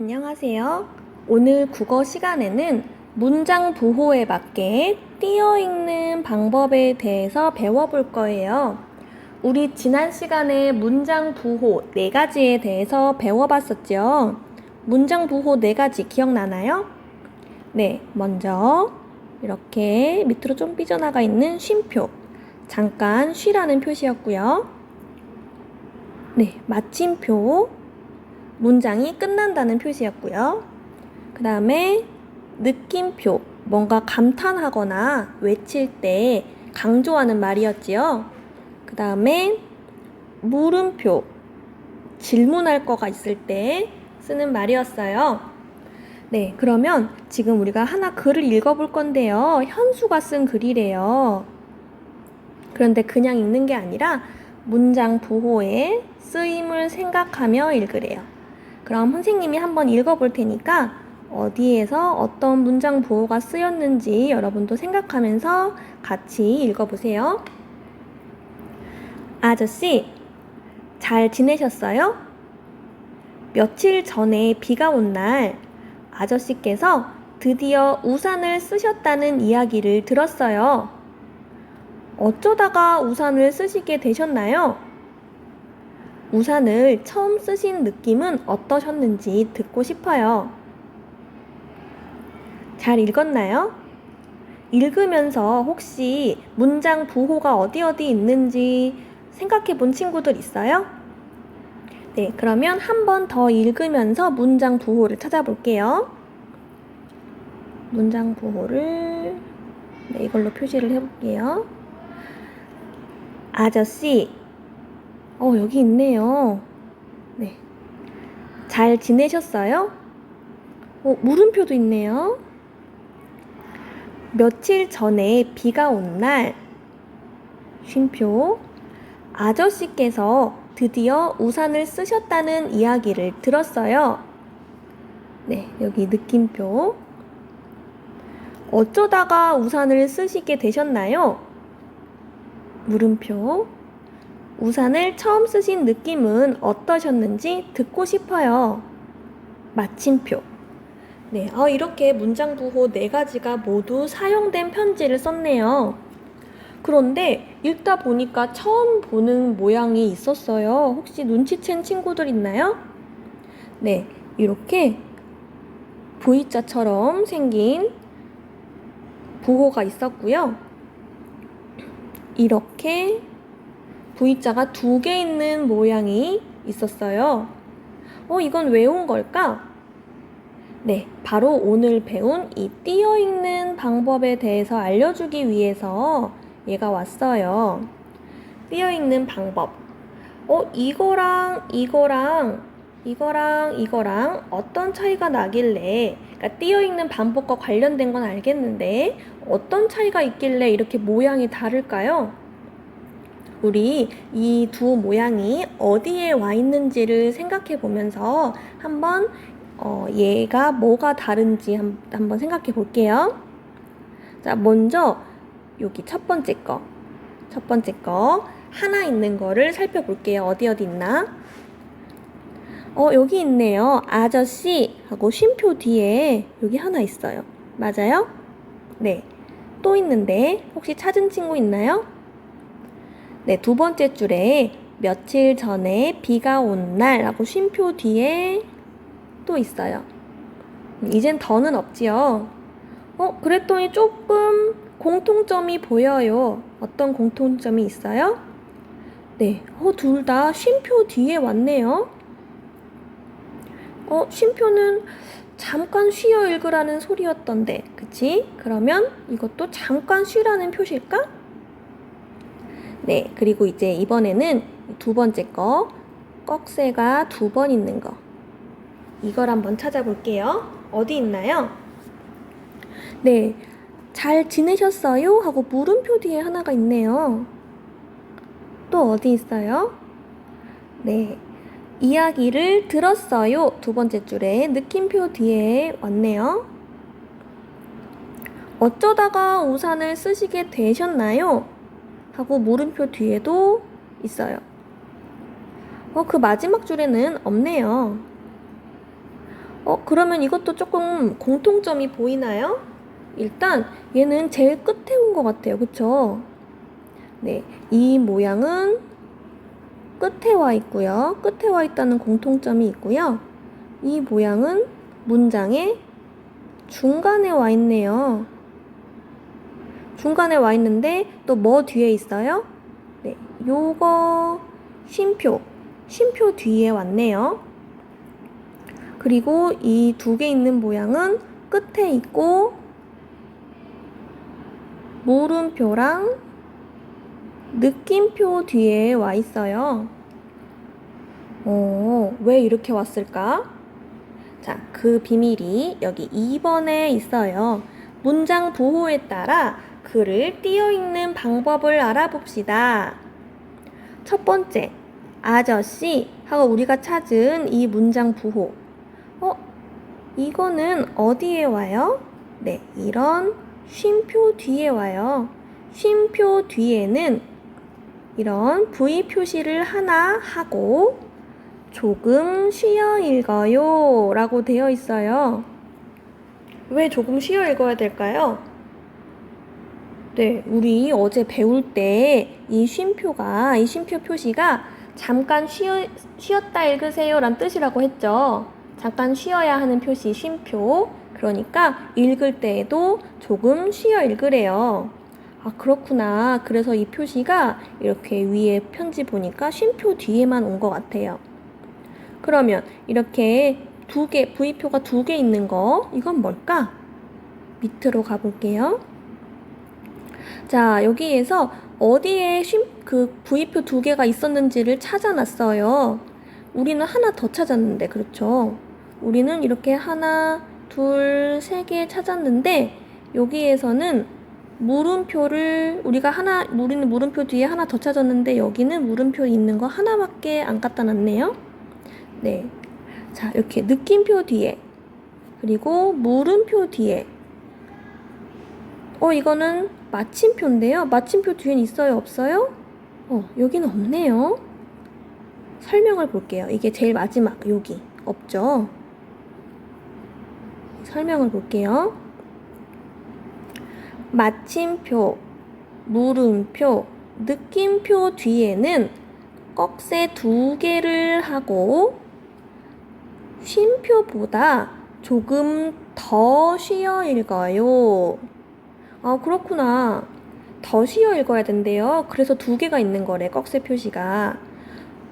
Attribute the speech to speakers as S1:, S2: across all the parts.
S1: 안녕하세요. 오늘 국어 시간에는 문장 부호에 맞게 띄어 읽는 방법에 대해서 배워볼 거예요. 우리 지난 시간에 문장 부호 네 가지에 대해서 배워봤었죠. 문장 부호 네 가지 기억나나요? 네, 먼저 이렇게 밑으로 좀 삐져나가 있는 쉼표. 잠깐 쉬라는 표시였고요. 네, 마침표. 문장이 끝난다는 표시였고요. 그 다음에 느낌표, 뭔가 감탄하거나 외칠 때 강조하는 말이었지요. 그 다음에 물음표, 질문할 거가 있을 때 쓰는 말이었어요. 네, 그러면 지금 우리가 하나 글을 읽어볼 건데요. 현수가 쓴 글이래요. 그런데 그냥 읽는 게 아니라 문장 부호의 쓰임을 생각하며 읽으래요. 그럼 선생님이 한번 읽어볼 테니까 어디에서 어떤 문장 부호가 쓰였는지 여러분도 생각하면서 같이 읽어보세요. 아저씨, 잘 지내셨어요? 며칠 전에 비가 온 날 아저씨께서 드디어 우산을 쓰셨다는 이야기를 들었어요. 어쩌다가 우산을 쓰시게 되셨나요? 우산을 처음 쓰신 느낌은 어떠셨는지 듣고 싶어요. 잘 읽었나요? 읽으면서 혹시 문장 부호가 어디 어디 있는지 생각해 본 친구들 있어요? 네, 그러면 한 번 더 읽으면서 문장 부호를 찾아볼게요. 문장 부호를 네, 이걸로 표시를 해볼게요. 아저씨, 어, 여기 있네요. 네. 잘 지내셨어요? 어, 물음표도 있네요. 며칠 전에 비가 온 날, 쉼표, 아저씨께서 드디어 우산을 쓰셨다는 이야기를 들었어요. 네, 여기 느낌표. 어쩌다가 우산을 쓰시게 되셨나요? 물음표. 우산을 처음 쓰신 느낌은 어떠셨는지 듣고 싶어요. 마침표. 네, 어, 이렇게 문장 부호 네 가지가 모두 사용된 편지를 썼네요. 그런데 읽다 보니까 처음 보는 모양이 있었어요. 혹시 눈치챈 친구들 있나요? 네, 이렇게 V자처럼 생긴 부호가 있었고요. 이렇게 V자가 두 개 있는 모양이 있었어요. 어, 이건 왜 온 걸까? 네, 바로 오늘 배운 이 띄어 읽는 방법에 대해서 알려주기 위해서 얘가 왔어요. 띄어 읽는 방법. 어, 이거랑 이거랑 이거랑 이거랑 어떤 차이가 나길래, 그러니까 띄어 읽는 방법과 관련된 건 알겠는데, 어떤 차이가 있길래 이렇게 모양이 다를까요? 우리 이 두 모양이 어디에 와 있는지를 생각해 보면서 한번 어, 얘가 뭐가 다른지 한, 한번 생각해 볼게요. 자, 먼저 여기 첫 번째 거. 첫 번째 거. 하나 있는 거를 살펴볼게요. 어디 어디 있나? 어, 여기 있네요. 아저씨 하고 쉼표 뒤에 여기 하나 있어요. 맞아요? 네. 또 있는데 혹시 찾은 친구 있나요? 네, 두 번째 줄에 며칠 전에 비가 온 날하고 쉼표 뒤에 또 있어요. 음, 이젠 더는 없지요. 어, 그랬더니 조금 공통점이 보여요. 어떤 공통점이 있어요? 네, 어, 둘 다 쉼표 뒤에 왔네요. 어, 쉼표는 잠깐 쉬어 읽으라는 소리였던데, 그치? 그러면 이것도 잠깐 쉬라는 표시일까? 네, 그리고 이제 이번에는 두 번째 거, 꺽쇠가 두 번 있는 거. 이걸 한번 찾아볼게요. 어디 있나요? 네, 잘 지내셨어요? 하고 물음표 뒤에 하나가 있네요. 또 어디 있어요? 네, 이야기를 들었어요. 두 번째 줄에 느낌표 뒤에 왔네요. 어쩌다가 우산을 쓰시게 되셨나요? 하고 물음표 뒤에도 있어요. 어, 그 마지막 줄에는 없네요. 어, 그러면 이것도 조금 공통점이 보이나요? 일단 얘는 제일 끝에 온 것 같아요. 그쵸? 네, 이 모양은 끝에 와 있고요. 끝에 와 있다는 공통점이 있고요. 이 모양은 문장의 중간에 와 있네요. 중간에 와 있는데 또 뭐 뒤에 있어요? 네, 요거 쉼표, 쉼표 뒤에 왔네요. 그리고 이 두 개 있는 모양은 끝에 있고 물음표랑 느낌표 뒤에 와 있어요. 어, 왜 이렇게 왔을까? 자, 그 비밀이 여기 2번에 있어요. 문장 부호에 따라 글을 띄어 읽는 방법을 알아봅시다. 첫 번째, 아저씨 하고 우리가 찾은 이 문장 부호. 어, 이거는 어디에 와요? 네, 이런 쉼표 뒤에 와요. 쉼표 뒤에는 이런 V 표시를 하나 하고 조금 쉬어 읽어요 라고 되어 있어요. 왜 조금 쉬어 읽어야 될까요? 네, 우리 어제 배울 때 이 쉼표가, 이 쉼표 표시가 잠깐 쉬어, 쉬었다 읽으세요 란 뜻이라고 했죠. 잠깐 쉬어야 하는 표시 쉼표. 그러니까 읽을 때에도 조금 쉬어 읽으래요. 아, 그렇구나. 그래서 이 표시가 이렇게 위에 편지 보니까 쉼표 뒤에만 온 것 같아요. 그러면 이렇게 두 개, V표가 두 개 있는 거, 이건 뭘까? 밑으로 가볼게요. 자, 여기에서 어디에 쉼, 그 V표 두 개가 있었는지를 찾아놨어요. 우리는 하나 더 찾았는데, 그렇죠? 우리는 이렇게 하나, 둘, 세 개 찾았는데, 여기에서는 물음표를 우리가 하나 우리는 물음표 뒤에 하나 더 찾았는데 여기는 물음표 있는 거 하나밖에 안 갖다 놨네요. 네. 자, 이렇게 느낌표 뒤에 그리고 물음표 뒤에 어, 이거는 마침표인데요. 마침표 뒤엔 있어요, 없어요? 어, 여기는 없네요. 설명을 볼게요. 이게 제일 마지막 여기 없죠? 설명을 볼게요. 마침표, 물음표, 느낌표 뒤에는 꺽쇠 두 개를 하고 쉼표보다 조금 더 쉬어 읽어요. 아, 그렇구나. 더 쉬어 읽어야 된대요. 그래서 두 개가 있는 거래, 꺽쇠 표시가.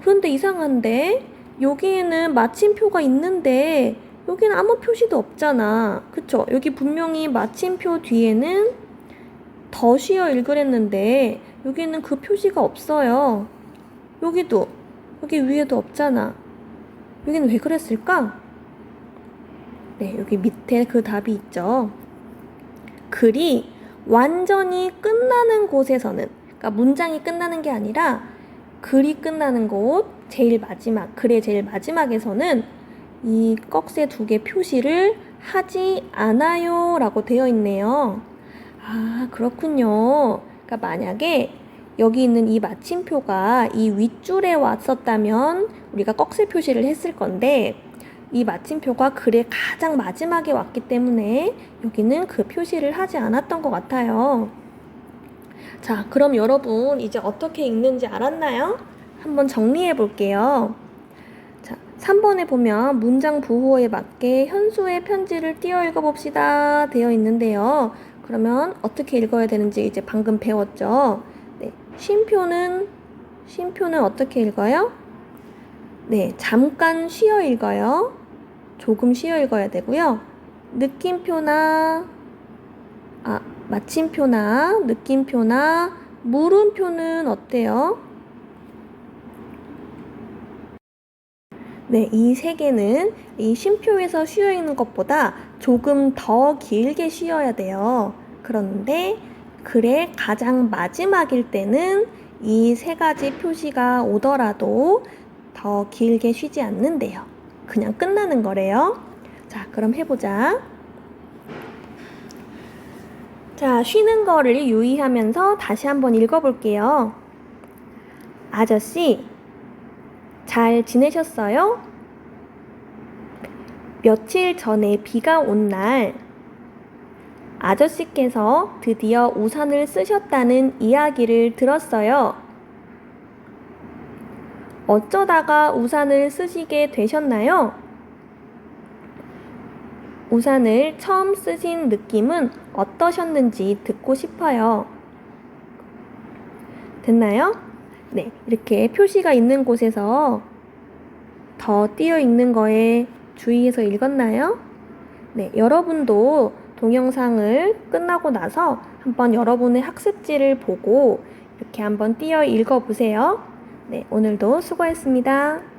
S1: 그런데 이상한데, 여기에는 마침표가 있는데, 여기는 아무 표시도 없잖아. 그쵸? 여기 분명히 마침표 뒤에는 더 쉬어 읽으랬는데, 여기는 그 표시가 없어요. 여기도, 여기 위에도 없잖아. 여기는 왜 그랬을까? 네, 여기 밑에 그 답이 있죠. 글이 완전히 끝나는 곳에서는, 그러니까 문장이 끝나는 게 아니라 글이 끝나는 곳, 제일 마지막, 글의 제일 마지막에서는 이 꺽쇠 두 개 표시를 하지 않아요 라고 되어 있네요. 아, 그렇군요. 그러니까 만약에 여기 있는 이 마침표가 이 윗줄에 왔었다면 우리가 꺽쇠 표시를 했을 건데 이 마침표가 글의 가장 마지막에 왔기 때문에 여기는 그 표시를 하지 않았던 것 같아요. 자, 그럼 여러분 이제 어떻게 읽는지 알았나요? 한번 정리해 볼게요. 자, 3번에 보면 문장 부호에 맞게 현수의 편지를 띄어 읽어 봅시다 되어 있는데요. 그러면 어떻게 읽어야 되는지 이제 방금 배웠죠. 네, 쉼표는 쉼표는 어떻게 읽어요? 네, 잠깐 쉬어 읽어요. 조금 쉬어 읽어야 되고요. 느낌표나 아, 마침표나 느낌표나 물음표는 어때요? 네, 이 세 개는 이 쉼표에서 쉬어 있는 것보다 조금 더 길게 쉬어야 돼요. 그런데 글의 가장 마지막일 때는 이 세 가지 표시가 오더라도 더 길게 쉬지 않는데요. 그냥 끝나는 거래요. 자, 그럼 해보자. 자, 쉬는 거를 유의하면서 다시 한번 읽어볼게요. 아저씨, 잘 지내셨어요? 며칠 전에 비가 온 날, 아저씨께서 드디어 우산을 쓰셨다는 이야기를 들었어요. 어쩌다가 우산을 쓰시게 되셨나요? 우산을 처음 쓰신 느낌은 어떠셨는지 듣고 싶어요. 됐나요? 네, 이렇게 표시가 있는 곳에서 더 띄어 읽는 거에 주의해서 읽었나요? 네, 여러분도 동영상을 끝나고 나서 한번 여러분의 학습지를 보고 이렇게 한번 띄어 읽어 보세요. 네, 오늘도 수고했습니다.